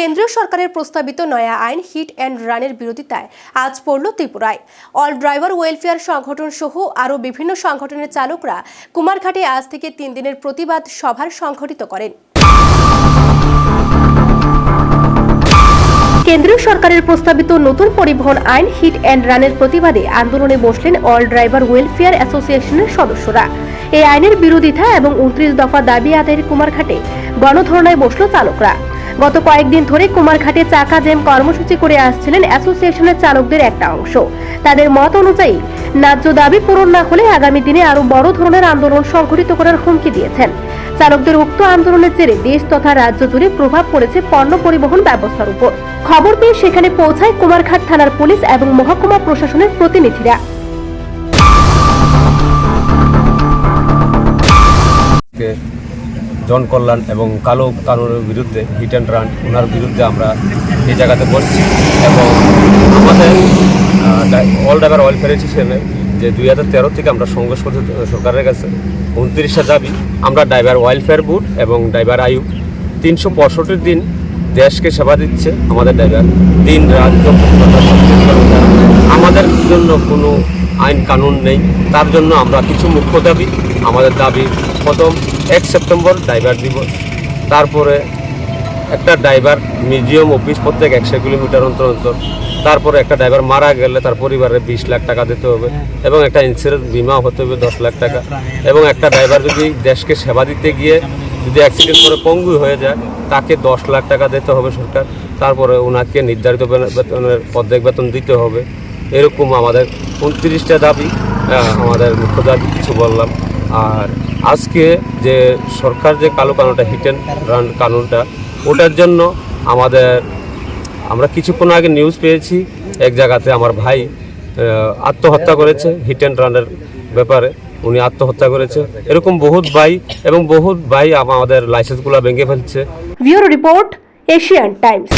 কেন্দ্রীয় সরকারের প্রস্তাবিত নয়া আইন হিট অ্যান্ড রানের বিরোধিতায় আজ পড়ল ত্রিপুরায়। অল ড্রাইভার ওয়েলফেয়ার সংগঠন সহ আরও বিভিন্ন সংগঠনের চালকরা কুমারঘাটে আজ থেকে তিন দিনের প্রতিবাদ সভার সংঘটিত করেন। কেন্দ্রীয় সরকারের প্রস্তাবিত নতুন পরিবহন আইন হিট অ্যান্ড রানের প্রতিবাদে আন্দোলনে বসলেন অল ড্রাইভার ওয়েলফেয়ার অ্যাসোসিয়েশনের সদস্যরা। এই আইনের বিরোধিতা এবং উনত্রিশ দফা দাবি আদায়ের কুমারঘাটে গণধরনায় বসল চালকরা। গত কয়েকদিন ধরে কুমারঘাটে চাকা জ্যাম কর্মসূচি করে আসছিলেন অ্যাসোসিয়েশনের চালকদের একটা অংশ। তাদের মত অনুযায়ী, ন্যায্য দাবি পূরণ না হলে আগামী দিনে আরও বড় ধরনের আন্দোলন সংঘটিত করার হুমকি দিয়েছেন। চালকদের উক্ত আন্দোলনের জেরে দেশ তথা রাজ্য জুড়ে প্রভাব পড়েছে পণ্য পরিবহন ব্যবস্থার উপর। খবর পেয়ে সেখানে পৌঁছায় কুমারঘাট থানার পুলিশ এবং মহকুমা প্রশাসনের প্রতিনিধিরা। কে জন কল্যাণ এবং কালো কানুনের বিরুদ্ধে হিট অ্যান্ড রান ওনার বিরুদ্ধে আমরা এই জায়গাতে বসছি এবং আমাদের অল ড্রাইভার ওয়েলফেয়ার হিসেবে যে দুই হাজার তেরো থেকে আমরা সংঘর্ষ করছি সরকারের কাছে উনত্রিশটা দাবি আমরা ড্রাইভার ওয়েলফেয়ার বোর্ড এবং ড্রাইভার আয়ু তিনশো পঁয়ষট্টি দিন দেশকে সেবা দিচ্ছে আমাদের ড্রাইভার দিন, রাত আমাদের জন্য কোনো আইন কানুন নেই। তার জন্য আমরা কিছু মুখ্য দাবি আমাদের দাবি, প্রথম এক সেপ্টেম্বর ড্রাইভার দিবস। তারপরে একটা ড্রাইভার মিউজিয়াম, অফিস, প্রত্যেক একশো কিলোমিটার অন্তর অন্তর। তারপরে একটা ড্রাইভার মারা গেলে তার পরিবারে বিশ লাখ টাকা দিতে হবে এবং একটা ইন্স্যুরেন্স বিমা হতে হবে দশ লাখ টাকা। এবং একটা ড্রাইভার যদি দেশকে সেবা দিতে গিয়ে যদি অ্যাক্সিডেন্ট করে পঙ্গু হয়ে যায়, তাকে দশ লাখ টাকা দিতে হবে সরকার। তারপরে ওনাকে নির্ধারিত বেতনের অর্ধেক বেতন দিতে হবে। এরকম আমাদের উনত্রিশটা দাবি আমাদের মুখ্য দাবি, কিছু বললাম। আর আজকে যে সরকার যে কালো কানুনটা হিট অ্যান্ড রান কানুনটা, ওটার জন্য আমাদের, আমরা কিছুক্ষণ আগে নিউজ পেয়েছি, এক জায়গাতে আমার ভাই আত্মহত্যা করেছে হিট অ্যান্ড রানের ব্যাপারে, উনি আত্মহত্যা করেছে। এরকম বহুত ভাই এবং বহুত ভাই আমাদের লাইসেন্সগুলো ভেঙে ফেলছে। Bureau report, Asian Times.